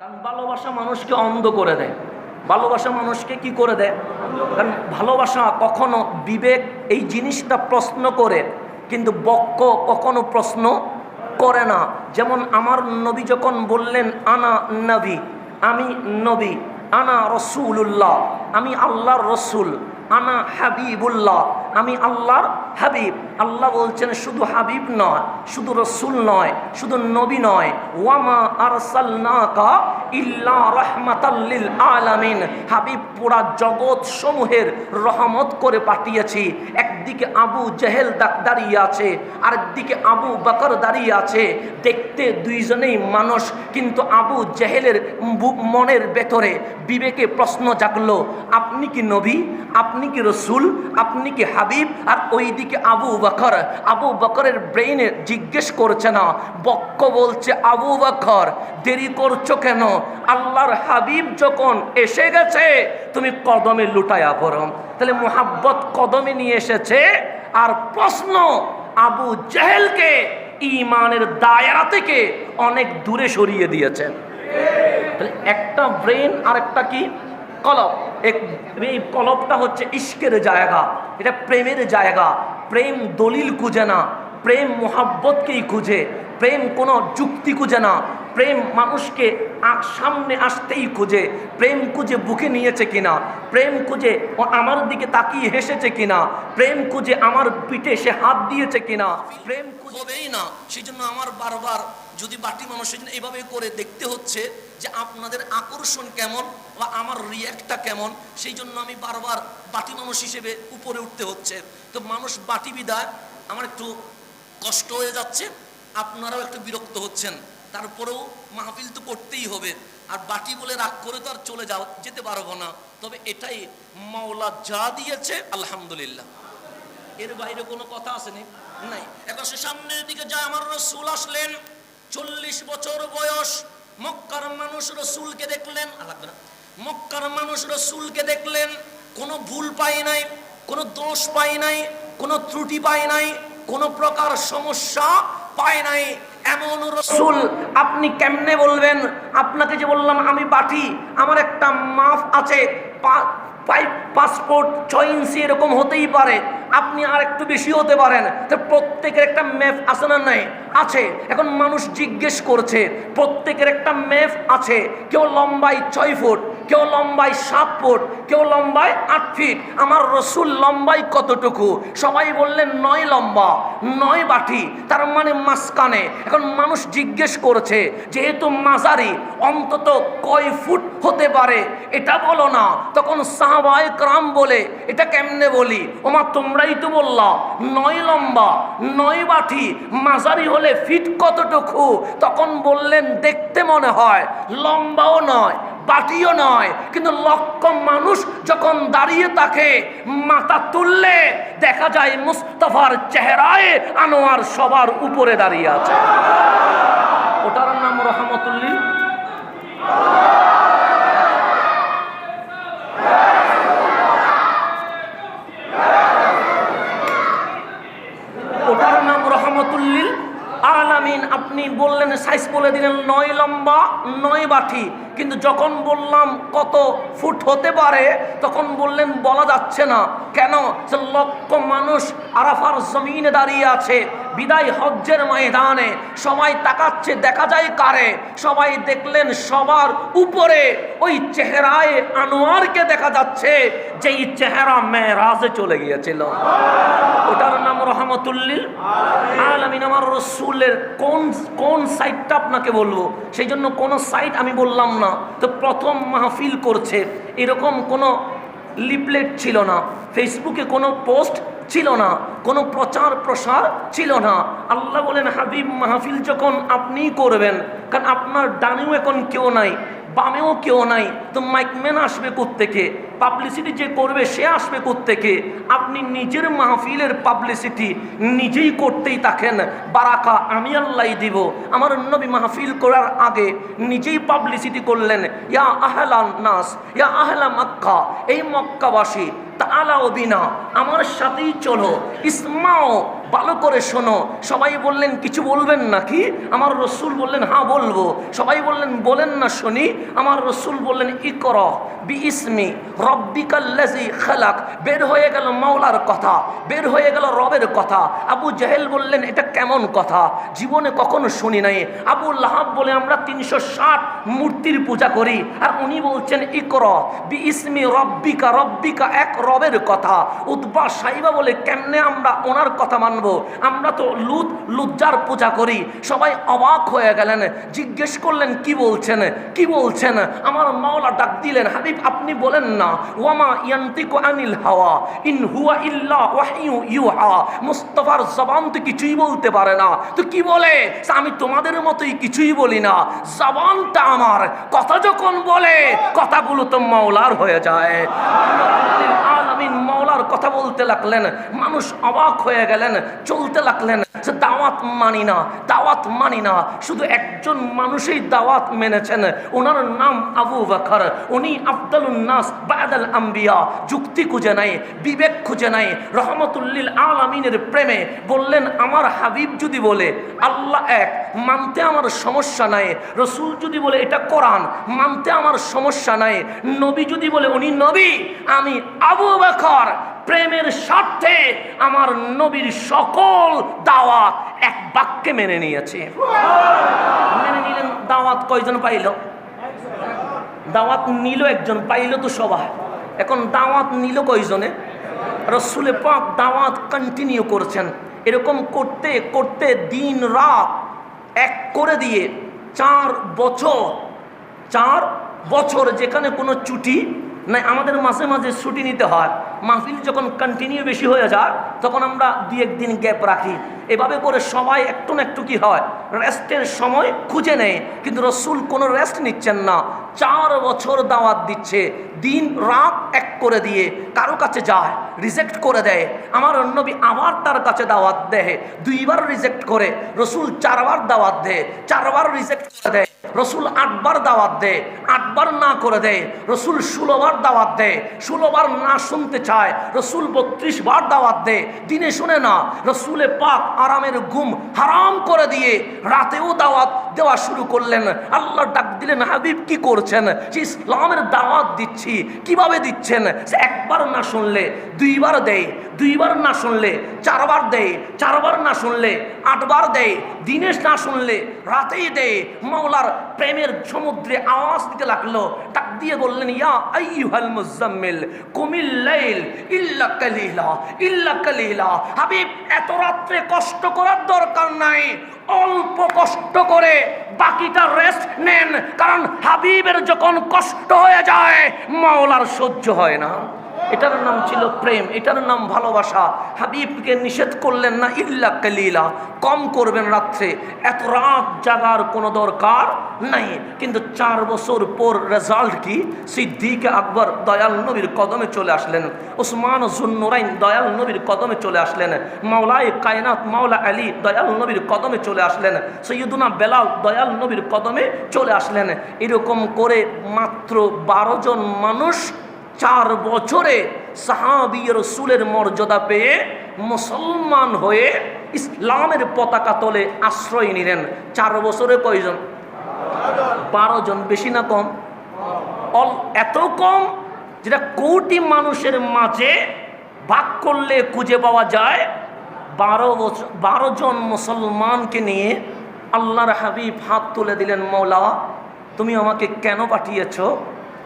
কারণ ভালোবাসা মানুষকে অন্ধ করে দেয়। ভালোবাসা মানুষকে কি করে দেয়? কারণ ভালোবাসা কখনো বিবেক এই জিনিসটা প্রশ্ন করে, কিন্তু বক্ক কখনো প্রশ্ন করে না। যেমন আমার নবী যখন বললেন, আনা নবী, আমি নবী, আনা রসুল্লাহ আমি আল্লাহর রসুল, আনা হাবিবুল্লাহ। আমি আল্লাহর হাবিব। আল্লাহ বলছেন, শুধু হাবিব নয়, শুধু রসুল নয়, শুধু নবী নয়। ওয়ামা আরসালনাকা ইল্লা রহমাতাল্লিল আলামিন। হাবিব, পুরা জগৎ সমূহের রহমত করে পাঠিয়েছি। একদিকে আবু জেহেল দাঁড়িয়ে আছে, আরেকদিকে আবু বকর দাঁড়িয়ে আছে। দেখতে দুইজনেই মানুষ, কিন্তু আবু জেহেলের মনের ভেতরে বিবেকে প্রশ্ন জাগলো, আপনি কি নবী? আপনি কি রসুল? আপনি কি হাবিব? আর ওইদিকে আবু বকর। আবু বকরের ব্রেইনে জিজ্ঞেস করছে না, বক্ক বলছে, আবু বকর, দেরি করছ কেন? আল্লাহর হাবিব যখন এসে গেছে, তুমি কদমে লুটায়া পড়ো। তাহলে মোহাব্বত কদমে নিয়ে এসেছে। আর প্রশ্ন, আবু জেহেলকে ইমানের দায়রা থেকে অনেক দূরে সরিয়ে দিয়েছে। তাহলে একটা ব্রেন আর একটা কি এক এই কলবটা হচ্ছে ইস্কের জায়গা। এটা প্রেমের জায়গা। প্রেম দলিল খুঁজে না। প্রেম মোহাব্বতকেই খুঁজে। প্রেম কোনো যুক্তি খুঁজে না। প্রেম মানুষকে সামনে আসতেই খুঁজে। প্রেম খুঁজে বুকে নিয়েছে কিনা? প্রেম খুঁজে ও আমার দিকে তাকিয়ে হেসেছে কিনা? প্রেম খুঁজে আমার পিঠে সে হাত দিয়েছে কিনা? প্রেম হবেই না। সেই জন্য আমার বারবার যদি বাটি মানুষের জন্য এইভাবে করে দেখতে হচ্ছে যে আপনাদের আকর্ষণ কেমন বা আমার রিয়াক্টটা কেমন, সেই জন্য আমি বারবার বাটি মানুষ হিসেবে উপরে উঠতে হচ্ছে। তো মানুষ বাটি বিদায়, আমার একটু কষ্ট হয়ে যাচ্ছে, আপনারাও একটু বিরক্ত হচ্ছেন। তারপরেও মাহফিল তো করতেই হবে। আর বাটি বলে রাগ করে তো আর চলে যাও, যেতে পারব না। তবে এটাই মাওলা যা দিয়েছে, আলহামদুলিল্লাহ। এর বাইরে কোনো কথা আসেনি নাই। এখন সে সামনের দিকে যায়, আমার রসুল আসলেন। চল্লিশ বছর বয়স, মক্কার মানুষ রসুলকে দেখলেন আলাদা মক্কার মানুষ রসুলকে দেখলেন, কোনো ভুল পাই নাই, কোনো দোষ পাই নাই, কোনো ত্রুটি পাই নাই, কোনো প্রকার সমস্যা পায় নাই। এমন রসুল আপনি কেমনে বলবেন? আপনাকে যে বললাম আমি বাটি, আমার একটা মাফ আছে পাইপ পাসপোর্ট ছয় ইঞ্চি এরকম হতেই পারে। আপনি আর একটু বেশি হতে পারেন। তো প্রত্যেকের একটা ম্যাপ আছে না নাই? আছে। এখন মানুষ জিজ্ঞেস করছে, প্রত্যেকের একটা ম্যাপ আছে। কেউ লম্বাই ছয় ফুট কেউ লম্বায় সাত ফুট, কেউ লম্বায় আট ফিট। আমার রসুল লম্বায় কতটুকু? সবাই বললেন, নয় লম্বা, নয় বাটি। তার মানে মাঝখানে। এখন মানুষ জিজ্ঞেস করছে, যেহেতু মাঝারি, অন্তত কয় ফুট হতে পারে? এটা বলো না। তখন সাহাবায় ক্রাম বলে, এটা কেমনে বলি? ওমা, তোমরাই তো বললা, নয় লম্বা, নয় বাটি, মাঝারি হলে ফিট কতটুকু? তখন বললেন, দেখতে মনে হয়, লম্বাও নয় বাটিও নয়। কিন্তু লক্ষ মানুষ যখন দাঁড়িয়ে থাকে, মাথা তুললে দেখা যায় মুস্তফার চেহারায় আনোয়ার সবার উপরে দাঁড়িয়ে আছে। ওটার নাম রহমতুল্লিল ওটার নাম রহমতুল্লিল আলামিন আপনি বললেন সাইজ বলে দিলেন, নয় লম্বা, নয় বাটি। কিন্তু যখন বললাম কত ফুট হতে পারে, তখন বললেন, বলা যাচ্ছে না। কেন? লক্ষ মানুষ আরাফার জমিনে দাঁড়িয়ে আছে। বিদায় হজ্জের ময়দানে সবাই তাকাচ্ছে, দেখা যায় কারে? সবাই দেখলেন সবার উপরে ওই চেহারায় আনোয়ারকে দেখা যাচ্ছে, যেই চেহারা মেয়েরাজে চলে গিয়েছিল। ওটার নাম রহমতুল্লিল। আলামিন আমার রসুলের কোন কোন সাইটটা আপনাকে বলব? সেই জন্য কোনো সাইট আমি বললাম না। তো প্রথম মাহফিল করছে, এরকম কোনো লিপলেট ছিল না। ফেসবুকে কোনো পোস্ট ছিল না। কোনো প্রচার প্রসার ছিল না। আল্লাহ বলেন, হাবিব মাহফিল যখন আপনিই করবেন, কারণ আপনার ডানেও এখন কেউ নাই, বামেও কেউ নাই, তো মাইকম্যান আসবে থেকে পাবলিসিটি যে করবে, সে আসবে থেকে আপনি নিজের মাহফিলের পাবলিসিটি নিজেই করতেই থাকেন। বারাকা আমি আল্লাহ দিব। আমার নবী মাহফিল করার আগে নিজেই পাবলিসিটি করলেন। ইয়া আহলা নাস, ইয়া আহলা মক্কা, এই মক্কাবাসী তা আলা বিনা। আমার সাথেই চলো। ইসমাও ভালো করে শোনো। সবাই বললেন, কিছু বলবেন নাকি? আমার রসুল বললেন হ্যাঁ বলব। সবাই বললেন, বলেন না শুনি। আমার রসুল বললেন, ইকর বি ইসমি রব্বিকাল্লাজি খালাক। বের হয়ে গেল মাওলার কথা, বের হয়ে গেল রবের কথা। আবু জাহেল বললেন, এটা কেমন কথা? জীবনে কখনো শুনি নাই। আবু লাহাব বলে, আমরা তিনশো ষাট মূর্তির পূজা করি। আর উনি বলছেন, ইকর বি ইসমি রব্বিকা রব্বিকা এক রবের কথা। উদ্বা সাইবা বলে, কেমনে আমরা ওনার কথা মানবো? আমরা তো লুত, লুজ্জার পূজা করি। সবাই অবাক হয়ে গেলেন। জিজ্ঞেস করলেন, কি বলছেন? কি বলছেন? আমার মাওলা ডাক দিলেন, হাবিব আপনি বলেন না। ওয়ামা ইয়ান্তিকু আনিল হাওয়া, ইন হুয়া ইল্লা ওয়াহিয়ু ইউহা। মুস্তাফার জবান তো কিছুই বলতে পারে না। তো কি বলে? আমি তোমাদের মতোই কিছুই বলি না। জবানটা আমার, কথা যখন বলে, কথাগুলো তো মাওলার হয়ে যায়। আলামিন কথা বলতে লাগলেন, মানুষ অবাক হয়ে গেলেন, চলতে লাগলেন। যে দাওয়াত মানি না, দাওয়াত মানি না। শুধু একজন মানুষই দাওয়াত মেনেছেন। ওনার নাম আবু বকর। উনি আফদালুন নাস বাদাল আম্বিয়া। যুক্তি খুঁজে নাই, বিবেক খুঁজে নাই। রহমতুল্লিল আলামিনের প্রেমে বললেন, আমার হাবিব যদি বলে, আল্লাহ এক, মানতে আমার সমস্যা নাই। রসুল যদি বলে, এটা কোরআন, মানতে আমার সমস্যা নাই। নবী যদি বলে, উনি নবী, আমি আবু বকর। প্রেমের স্বার্থে আমার নবীর সকল দাওয়াত এক বাক্যে মেনে নিয়েছে। মেনে নিলেন, দাওয়াত কয়জন পাইল? দাওয়াত নিল একজন, পাইল তো সবাই। এখন দাওয়াত নিল কয়জনে? রসুলে পাক দাওয়াত কন্টিনিউ করছেন। এরকম করতে করতে দিন রাত এক করে দিয়ে চার বছর চার বছর যেখানে কোনো ছুটি নাই, আমাদের মাঝে মাঝে ছুটি নিতে হয়। মাহফিল যখন কন্টিনিউ বেশি হয়ে যায়, তখন আমরা দুই একদিন গ্যাপ রাখি। এভাবে করে সবাই একটু না একটু কি হয় রেস্টের সময় খুঁজে নেয়। কিন্তু রসুল কোনো রেস্ট নিচ্ছেন না। চার বছর দাওয়াত দিচ্ছে। দিন, রাত এক করে দিয়ে কারও কাছে যায় রিজেক্ট করে দেয়। আমার নবী আবার তার কাছে দাওয়াত দেয়। দুইবার রিজেক্ট করে। রসুল চারবার দাওয়াত দেয়। চারবার রিজেক্ট করে দেয়। রসুল আটবার দাওয়াত দেয় আটবার না করে দেয় রসুল ষোলোবার দাওয়াত দেয় ষোলোবার না শুনতে চায়, রসুল বত্রিশ বার দাওয়াত দেয় দিনে শুনে না, রসুলে পাক আরামের ঘুম হারাম করে দিয়ে রাতেও দাওয়াত দেওয়া শুরু করলেন। আল্লাহ ডাক দিলেন, হাবিব কি করছেন? যে ইসলামের দাওয়াত দিচ্ছি, কীভাবে দিচ্ছেন? সে একবার না শুনলে দুইবার দেয়, দুইবার না শুনলে চারবার দেয়, চারবার না শুনলে আটবার দেয়, দিনে না শুনলে রাতেই দেয়। মাওলার প্রেমের সমুদ্রে আওয়াজ দিতে লাগল। ডাক দিয়ে বললেন, ইয়া আইয়ুহাল মুজাম্মিল, কুমিল লাইল, ইল্লা কালিলা ইল্লা কালিলা। হাবিব, এত রাত্রে কষ্ট করার দরকার নাই। অল্প কষ্ট করে বাকিটা রেস্ট নেন। কারণ হাবিবের যখন কষ্ট হয়ে যায়, মাওলার সহ্য হয় না। এটার নাম ছিল প্রেম, এটার নাম ভালোবাসা। হাবিবকে নিষেধ করলেন না, ইল্লা কালিলা। কম করবেন রাত্রে। এত রাত জাগার কোনো দরকার নাই। কিন্তু চার বছর পর রেজাল্ট কি? সিদ্দিকে আকবর দয়াল নবীর কদমে চলে আসলেন। ওসমান জুন্নুরাইন দয়াল নবীর কদমে চলে আসলেন। মাওলাই কায়নাত মাওলা আলী দয়াল নবীর কদমে চলে আসলেন। সৈয়দুনা বেলাল দয়াল নবীর কদমে চলে আসলেন। এরকম করে মাত্র বারো জন মানুষ চার বছরে সাহাবি রসুলের মর্যাদা পেয়ে মুসলমান হয়ে ইসলামের পতাকা তলে আশ্রয় নিলেন। চার বছরে কয়জন? বারো জন। বেশি না কম? অল এত কম যেটা কোটি মানুষের মাঝে ভাগ করলে খুঁজে পাওয়া যায়। বারো বছর বারো জন মুসলমানকে নিয়ে আল্লাহর হাবিব হাত তুলে দিলেন, মৌলা, তুমি আমাকে কেন পাঠিয়েছ?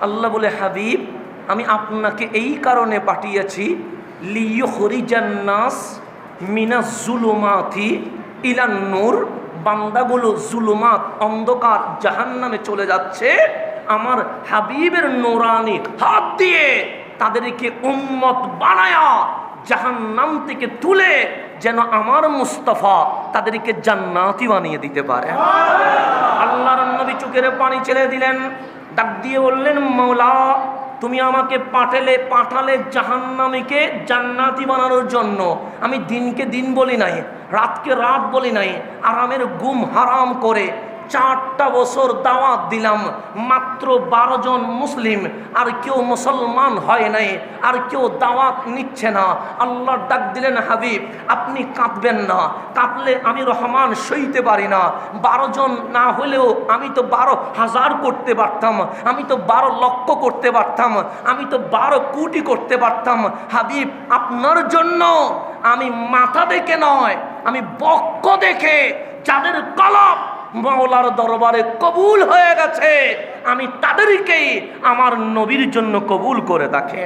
আল্লাহ বলে, হাবিব আমি আপনাকে এই কারণে পাঠিয়েছি লিও হরিজান্নাস মিনা জুলুমাথি ইলান নূর। বান্দাগুলো জুলুমাত অন্ধকার জাহান নামে চলে যাচ্ছে। আমার হাবিবের নোরানি হাত দিয়ে তাদেরকে উম্মত বানায়া জাহান নাম থেকে তুলে যেন আমার মুস্তফা তাদেরকে জান্নাতি বানিয়ে দিতে পারে। আল্লাহর নবী চোখের পানি ছেড়ে দিলেন, ডাক দিয়ে বললেন মৌলা তুমি আমাকে পাঠালে পাঠালে জাহান্নামীকে জান্নাতি বানানোর জন্য। আমি দিনকে দিন বলি নাই, রাতকে রাত বলি নাই, আরামের গুম হারাম করে। চারটা বছর দাওয়াত দিলাম, মাত্র বারো জন মুসলিম, আর কেউ মুসলমান হয় নাই, আর কেউ দাওয়াত নিচ্ছে না। আল্লাহ ডাক দিলেন, হাবিব, আপনি কাঁদবেন না। কাঁদলে আমি রহমান সইতে পারি না। বারো জন না হলেও আমি তো বারো হাজার করতে পারতাম, আমি তো বারো লক্ষ করতে পারতাম, আমি তো বারো কোটি করতে পারতাম। হাবিব, আপনার জন্য আমি মাথা দেখে নয়, আমি বক্ষ দেখে, যাদের কলম মাওলার দরবারে কবুল হয়ে গেছে। আমি তাদেরকেই আমার নবীর জন্য কবুল করে থাকে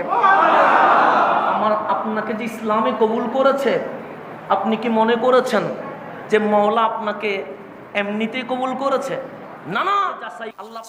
আমার আপনাকে যে ইসলামে কবুল করেছে, আপনি কি মনে করেছেন যে মাওলা আপনাকে এমনিতেই কবুল করেছে? না না আল্লাহ